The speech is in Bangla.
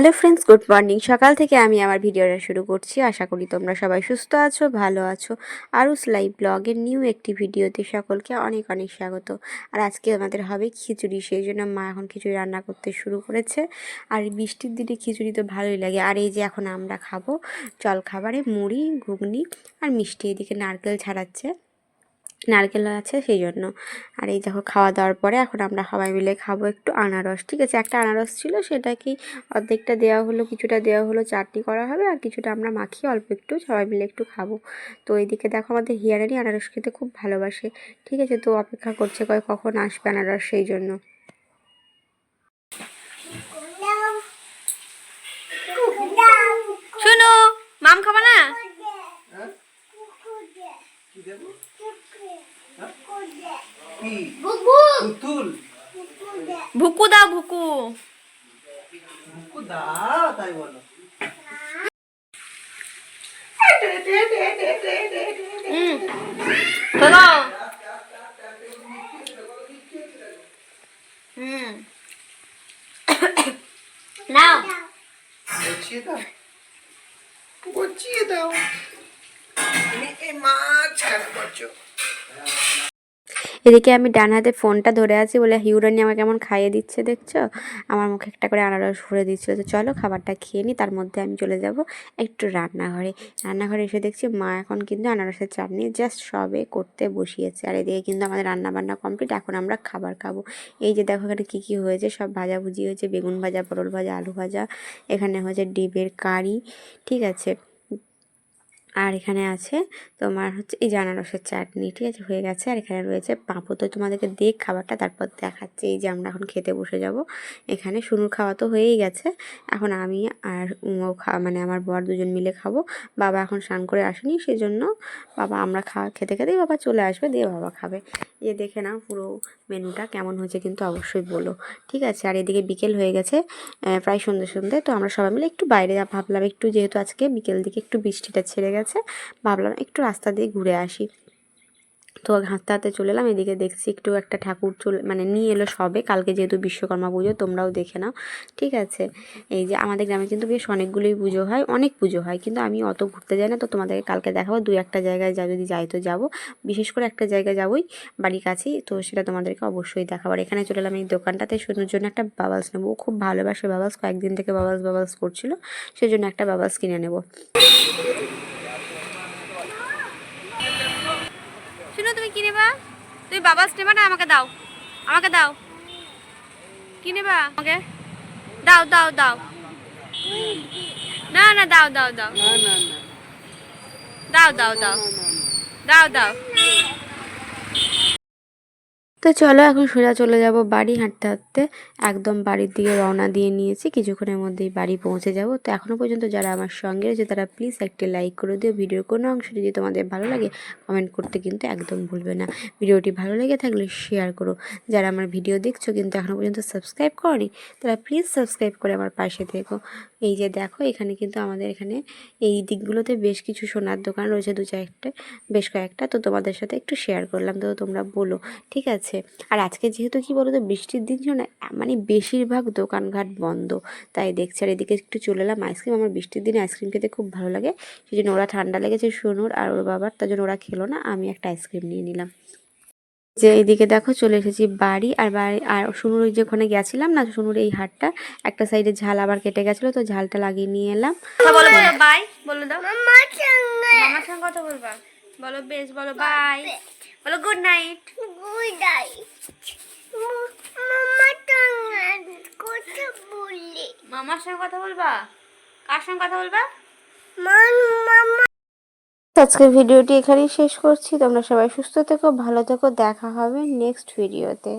হ্যালো ফ্রেন্ডস গুড মর্নিং সকাল থেকে আমি আমার ভিডিওটা শুরু করছি। আশা করি তোমরা সবাই সুস্থ আছো, ভালো আছো। আরুস লাইভ ব্লগের নিউ একটি ভিডিওতে সকলকে অনেক অনেক স্বাগত। আর আজকে আমাদের হবে খিচুড়ি, সেই জন্য মা এখন খিচুড়ি রান্না করতে শুরু করেছে। আর বৃষ্টির দিনে খিচুড়ি তো ভালোই লাগে। আর এই যে এখন আমরা খাব জল খাবারে মুড়ি, ঘুগনি আর মিষ্টি, এদিকে নারকেল ছাড়াচ্ছে। নারকেল আছে সেই জন্য আর এই দেখো খাওয়া দাওয়ার পরে এখন আমরা সবাই মিলে খাব একটু আনারস। ঠিক আছে, একটা আনারস ছিল, সেটা কি অর্ধেকটা দেওয়া হলো, কিছুটা দেওয়া হলো, চাটনি করা হবে আর কিছুটা আমরা মাখিয়ে অল্প একটু সবাই মিলে একটু খাব। তো এইদিকে দেখো আমাদের হিয়ারানি আনারস খেতে খুব ভালোবাসে। ঠিক আছে, তো অপেক্ষা করছে কয় কখন আসবে আনারস সেই জন্য শোনো মাম খাবা না কি দেবো? কি? ভুকু। পুতুল। ভুকু দাও ভুকু। বুকু দাও তাই বলো। হুম। চলো হুম। নাও। গুছিয়ে দাও। গুছিয়ে দাও। এদিকে আমি ডান হাতে ফোনটা ধরে আছি বলে হিউরানি আমাকে কেমন খাইয়ে দিচ্ছে দেখছ? আমার মুখে একটা করে আনারস ভরে দিচ্ছিল। তো চলো খাবারটা খেয়ে নিই তার মধ্যে আমি চলে যাব একটু রান্নাঘরে। রান্নাঘরে এসে দেখছি মা এখন কিন্তু আনারসের চাটনি জাস্ট সবে করতে বসিয়েছে। আর এদিকে কিন্তু আমাদের রান্না বান্না কমপ্লিট এখন আমরা খাবার খাব। এই যে দেখো এখানে কী কী হয়েছে, সব ভাজাভুজি হয়েছে। বেগুন ভাজা, পটল ভাজা, আলু ভাজা, এখানে হয়েছে ডিমের কারি, ঠিক আছে? আর এখানে আছে তোমার হচ্ছে, এই যে আনারসের চাটনি, ঠিক আছে? হয়ে গেছে। আর এখানে রয়েছে পাঁপড়। তো তোমাদেরকে দেখ খাবারটা, তারপর দেখাচ্ছে এই যে আমরা এখন খেতে বসে যাব। এখানে শুনুর খাওয়া তো হয়েই গেছে। এখন আমি আর ও খা মানে আমার বর দুজন মিলে খাব। বাবা এখন স্নান করে আসেনি সেই জন্য বাবা আমরা খাওয়া খেতে খেতেই বাবা চলে আসবে, দিয়ে বাবা খাবে। যে দেখে নাও পুরো মেনুটা কেমন হয়েছে কিন্তু অবশ্যই বলো, ঠিক আছে? আর এদিকে বিকেল হয়ে গেছে প্রায় সন্ধ্যে সন্ধ্যে। তো আমরা সবাই মিলে একটু বাইরে, ভাবলাম একটু যেহেতু আজকে বিকেল দিকে একটু বৃষ্টিটা ছেড়ে গেছে ভাবলাম একটু রাস্তা দিয়ে ঘুরে আসি। তো হাঁটতে হাঁটতে চলে এলাম। এদিকে দেখছি একটু একটা ঠাকুর চলে মানে নিয়ে এলো সবে। কালকে যেহেতু বিশ্বকর্মা পুজো, তোমরাও দেখে নাও। ঠিক আছে? এই যে আমাদের গ্রামে কিন্তু বেশ অনেকগুলোই পুজো হয়, অনেক পুজো হয়। কিন্তু আমি অত ঘুরতে যাই না। তো তোমাদেরকে কালকে দেখাবো। দুই একটা জায়গায় যা, যদি যাই তো যাব। বিশেষ করে একটা জায়গায় যাবোই বাড়ির কাছেই। তো সেটা তোমাদেরকে অবশ্যই দেখাবো। আর এখানে চলে এলাম এই দোকানটাতে। শুনুর জন্য একটা বাবালস নেব। ও খুব ভালোবাসে বাবালস। কয়েকদিন থেকে বাবালস বাবালস করছিল। সেজন্য একটা বাবালস কিনে নেব শুনো তুমি কি নেবা? তুমি বাবা নেবা না আমাকে দাও। আমাকে দাও। কি নেবা আমাকে? দাও দাও দাও। না না দাও দাও দাও। না না না। দাও দাও দাও। দাও দাও। তো চলো এখন সোজা চলে যাব বাড়ি হাঁটতে হাঁটতে। একদম বাড়ির দিকে রওনা দিয়ে নিয়েছি, কিছুক্ষণের মধ্যেই বাড়ি পৌঁছে যাব। তো এখনও পর্যন্ত যারা আমার সঙ্গে রয়েছে তারা প্লিজ একটি লাইক করে দিও। ভিডিওর কোনো অংশ যদি তোমাদের ভালো লাগে কমেন্ট করতে কিন্তু একদম ভুলবে না। ভিডিওটি ভালো লেগে থাকলে শেয়ার করো। যারা আমার ভিডিও দেখছ কিন্তু এখনও পর্যন্ত সাবস্ক্রাইব করনি, তারা প্লিজ সাবস্ক্রাইব করে আমার পাশে থেকো। এই যে দেখো, এখানে কিন্তু আমাদের এখানে এই দিকগুলোতে বেশ কিছু সোনার দোকান রয়েছে দু চারটে, বেশ কয়েকটা। তো তোমাদের সাথে একটু শেয়ার করলাম, তো তোমরা বলো, ঠিক আছে? আর আজকে যেহেতু কি বলো তো বৃষ্টির দিন ছিল না মানে বেশিরভাগ দোকানঘাট বন্ধ। তাই দেখছি আর এদিকে একটু চলে এলাম আইসক্রিম। আমার বৃষ্টির দিনে আইসক্রিম খেতে খুব ভালো লাগে। সেই জন্য ওরা ঠান্ডা লেগেছে সোনুর আর ওর বাবার। তার জন্য ওরা খেলো না আমি একটা আইসক্রিম নিয়ে নিলাম। যে এইদিকে দেখো চলে এসেছি বাড়ি। আর বাড়ি আর শুনুর ওই যে ওখানে গেছিলাম না শুনুর এই হাটটা একটা সাইডে ঝাল আবার কেটে গেছিল তো ঝালটা লাগিয়ে নিয়ে এলাম। বলো বলো বাই বলো দাও। মামার সঙ্গে। কথা বলবা। বলো বেশ বলো বাই বলো গুড নাইট মামার সঙ্গে কথা বলবা? কার সঙ্গে কথা বলবা? মামা আজকের ভিডিওটি এখানেই শেষ করছি। তোমরা সবাই সুস্থ থেকো ভালো থেকো দেখা হবে নেক্সট ভিডিওতে